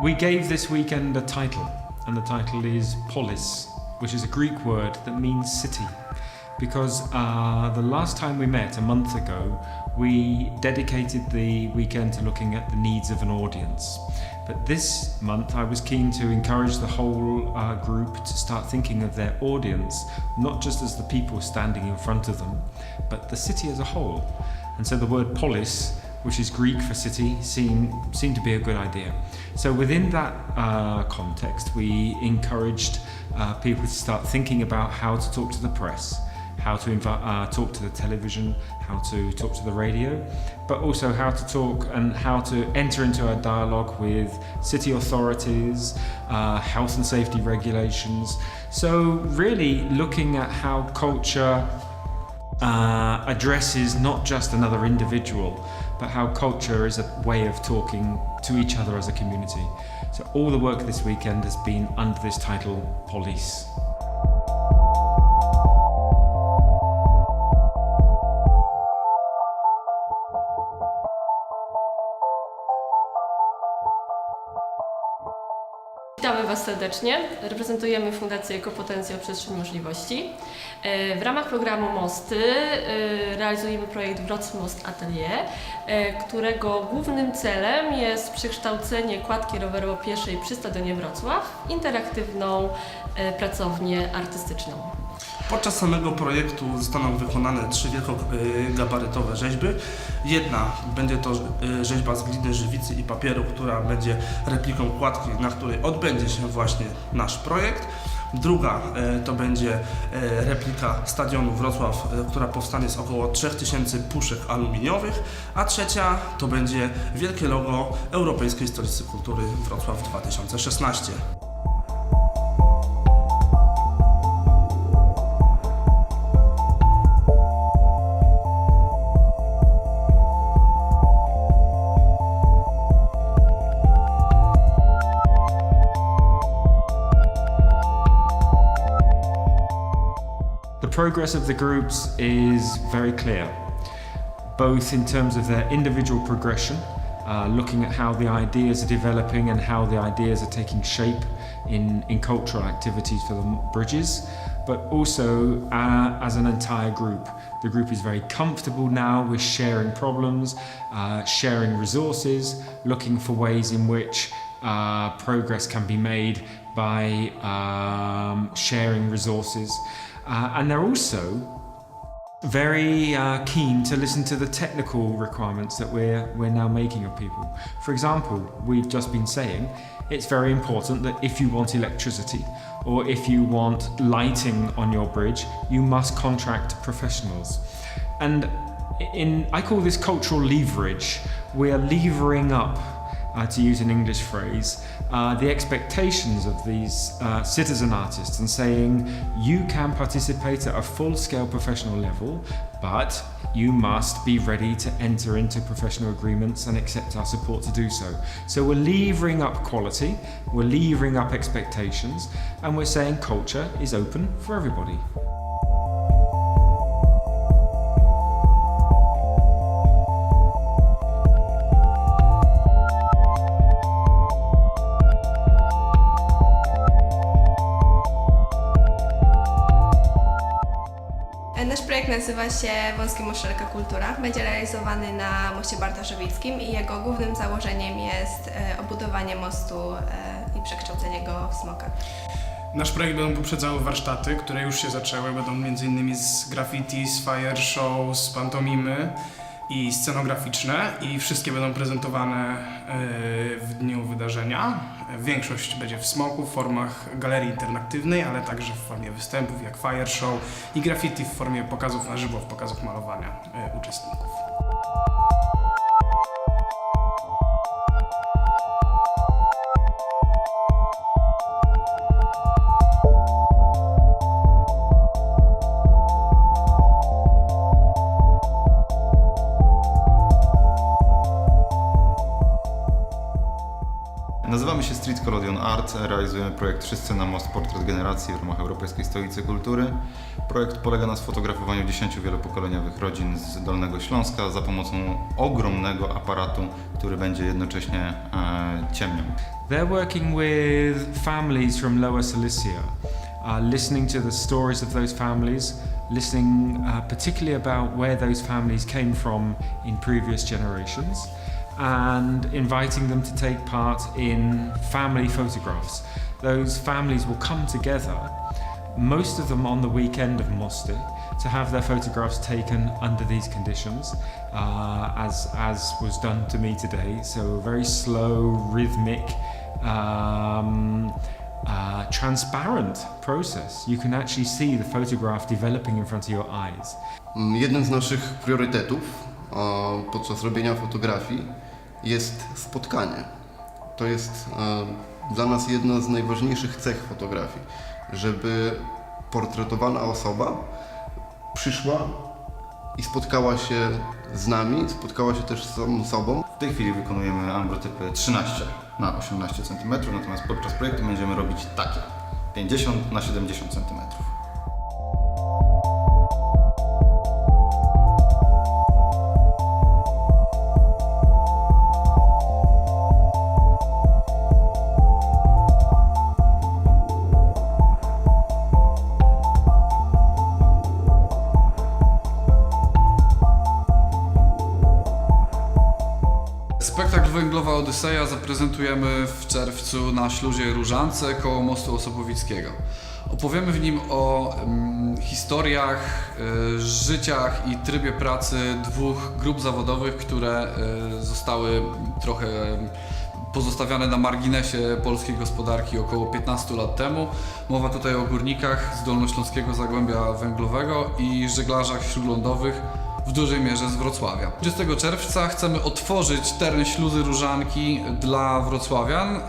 We gave this weekend a title, and the title is Polis, which is a Greek word that means city. Because uh, the last time we met, a month ago, we dedicated the weekend to looking at the needs of an audience. But this month, I was keen to encourage the whole uh, group to start thinking of their audience, not just as the people standing in front of them, but the city as a whole. And so the word polis which is Greek for city, seemed, seemed to be a good idea. So within that uh, context, we encouraged uh, people to start thinking about how to talk to the press, how to uh, talk to the television, how to talk to the radio, but also how to talk and how to enter into a dialogue with city authorities, uh, health and safety regulations. So really looking at how culture uh, addresses not just another individual, but how culture is a way of talking to each other as a community. So all the work this weekend has been under this title, Police. Witamy Was serdecznie. Reprezentujemy Fundację Ekopotencjał Przestrzeń Możliwości. E, W ramach programu Mosty e, realizujemy projekt Wroc Most Atelier, e, którego głównym celem jest przekształcenie kładki rowerowo-pieszej przy Stadionie Wrocław w interaktywną pracownię artystyczną. Podczas samego projektu zostaną wykonane trzy wielkogabarytowe rzeźby. Jedna będzie to y, rzeźba z gliny, żywicy i papieru, która będzie repliką kładki, na której odbędzie się właśnie nasz projekt. Druga y, to będzie replika stadionu Wrocław, która powstanie z około 3000 puszek aluminiowych, a trzecia to będzie wielkie logo Europejskiej Stolicy Kultury Wrocław 2016. Progress of the groups is very clear, both in terms of their individual progression, uh, looking at how the ideas are developing and how the ideas are taking shape in, in cultural activities for the bridges, but also uh, as an entire group. The group is very comfortable now with sharing problems, uh, sharing resources, looking for ways in which uh, progress can be made by um, sharing resources. Uh, and they're also very uh, keen to listen to the technical requirements that we're, we're now making of people. For example, we've just been saying it's very important that if you want electricity or if you want lighting on your bridge, you must contract professionals. And in, I call this cultural leverage. We are levering up uh, to use an English phrase, uh, the expectations of these uh, citizen artists and saying you can participate at a full scale professional level, but you must be ready to enter into professional agreements and accept our support to do so. So we're levering up quality, we're levering up expectations, and we're saying culture is open for everybody. Nazywa się Wąskie Muszelka Kultura. Będzie realizowany na moście Bartoszewickim i jego głównym założeniem jest e, obudowanie mostu e, i przekształcenie go w smoka. Nasz projekt będą poprzedzały warsztaty, które już się zaczęły. Będą m.in. z graffiti, z fire show, z pantomimy i scenograficzne i wszystkie będą prezentowane e, w dniu wydarzenia. Większość będzie w smoku, w formach galerii interaktywnej, ale także w formie występów jak fire show i graffiti w formie pokazów na żywo, pokazów malowania e, uczestników. Collodion Art realizujemy projekt Wszyscy na Most Portret Generacji w ramach Europejskiej Stolicy Kultury. Projekt polega na sfotografowaniu 10 wielopokoleniowych rodzin z Dolnego Śląska za pomocą ogromnego aparatu, który będzie jednocześnie e, ciemniał. They're working with families from Lower Cilicia, uh, listening to the stories of those families, listening uh, particularly about where those families came from in previous generations, and inviting them to take part in family photographs. Those families will come together, most of them on the weekend of Mosti, to have their photographs taken under these conditions, uh, as as was done to me today. So a very slow, rhythmic, um, uh, transparent process. You can actually see the photograph developing in front of your eyes. Mm, Jednym z naszych priorytetów podczas robienia fotografii jest spotkanie. To jest e, dla nas jedna z najważniejszych cech fotografii, żeby portretowana osoba przyszła i spotkała się z nami, spotkała się też z samą sobą. W tej chwili wykonujemy ambrotypy 13 na 18 cm, natomiast podczas projektu będziemy robić takie 50 na 70 cm. Odyseja zaprezentujemy w czerwcu na Śluzie Różance koło Mostu Osobowickiego. Opowiemy w nim o mm, historiach, y, życiach i trybie pracy dwóch grup zawodowych, które y, zostały trochę pozostawiane na marginesie polskiej gospodarki około 15 lat temu. Mowa tutaj o górnikach z Dolnośląskiego Zagłębia Węglowego i żeglarzach śródlądowych w dużej mierze z Wrocławia. 20 czerwca chcemy otworzyć teren śluzy Różanki dla wrocławian.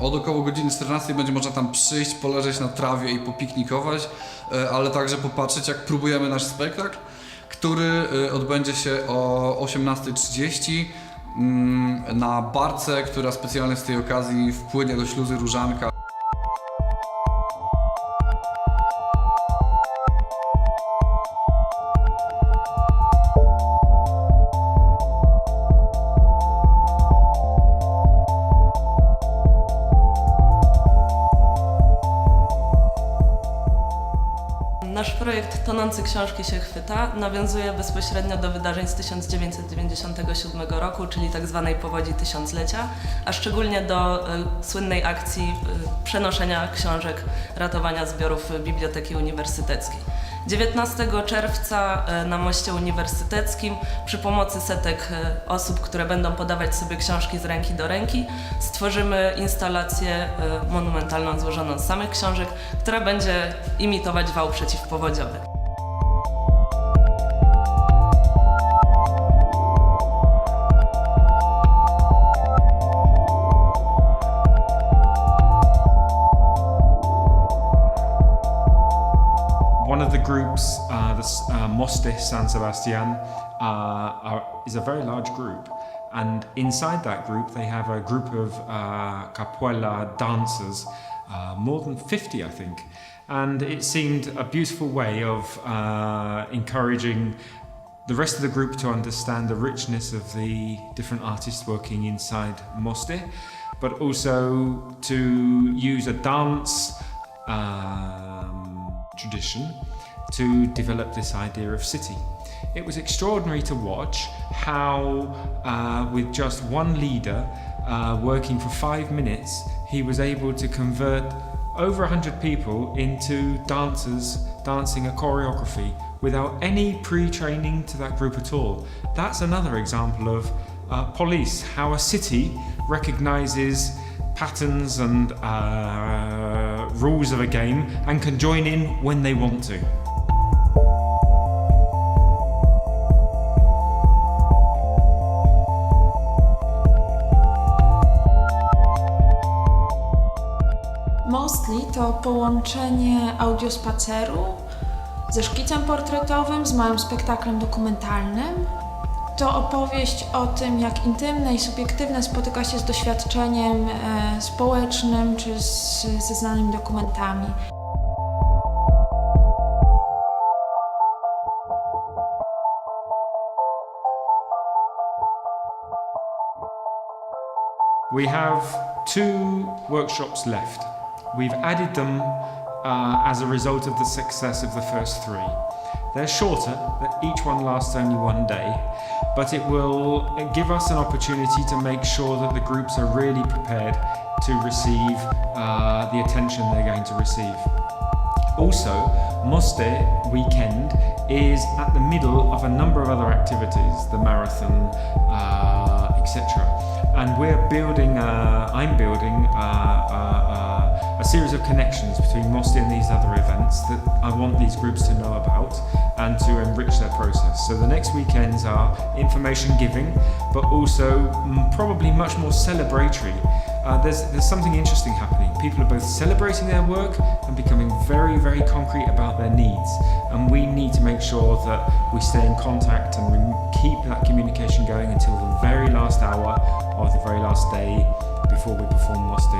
Od około godziny 14 będzie można tam przyjść, poleżeć na trawie i popiknikować, e, ale także popatrzeć jak próbujemy nasz spektakl, który e, odbędzie się o 18.30 mm, na barce, która specjalnie z tej okazji wpłynie do śluzy Różanka. Tonący Książki się chwyta nawiązuje bezpośrednio do wydarzeń z 1997 roku, czyli tzw. powodzi tysiąclecia, a szczególnie do e, słynnej akcji e, przenoszenia książek ratowania zbiorów Biblioteki Uniwersyteckiej. 19 czerwca e, na Moście Uniwersyteckim przy pomocy setek osób, które będą podawać sobie książki z ręki do ręki, stworzymy instalację monumentalną złożoną z samych książek, która będzie imitować wał przeciwpowodziowy. One of the groups, uh, the uh, Moste San Sebastian, uh, are, is a very large group. And inside that group, they have a group of uh, capoeira dancers, uh, more than 50, I think. And it seemed a beautiful way of uh, encouraging the rest of the group to understand the richness of the different artists working inside Moste, but also to use a dance um, tradition to develop this idea of city. It was extraordinary to watch how, uh, with just one leader uh, working for five minutes, he was able to convert over 100 people into dancers dancing a choreography without any pre training to that group at all. That's another example of uh, police, how a city recognizes patterns and uh, rules of a game and can join in when they want to. Mostly to połączenie audiospaceru ze szkicem portretowym, z małym spektaklem dokumentalnym. To opowieść o tym, jak intymne i subiektywne spotyka się z doświadczeniem e, społecznym czy z, ze znanymi dokumentami. We have two workshops left. We've added them uh, as a result of the success of the first three. They're shorter, each one lasts only one day, but it will give us an opportunity to make sure that the groups are really prepared to receive uh, the attention they're going to receive. Also, Moste weekend is at the middle of a number of other activities, the marathon, uh, etc. And we're building, uh, I'm building uh, uh, uh, a series of connections between Moste and these other events that I want these groups to know about and to enrich their process. So the next weekends are information giving, but also mm, probably much more celebratory. Uh, there's, there's something interesting happening. People are both celebrating their work and becoming very, very concrete about their needs. And we need to make sure that we stay in contact and we keep that communication going until the very last hour or the very last day before we perform Moste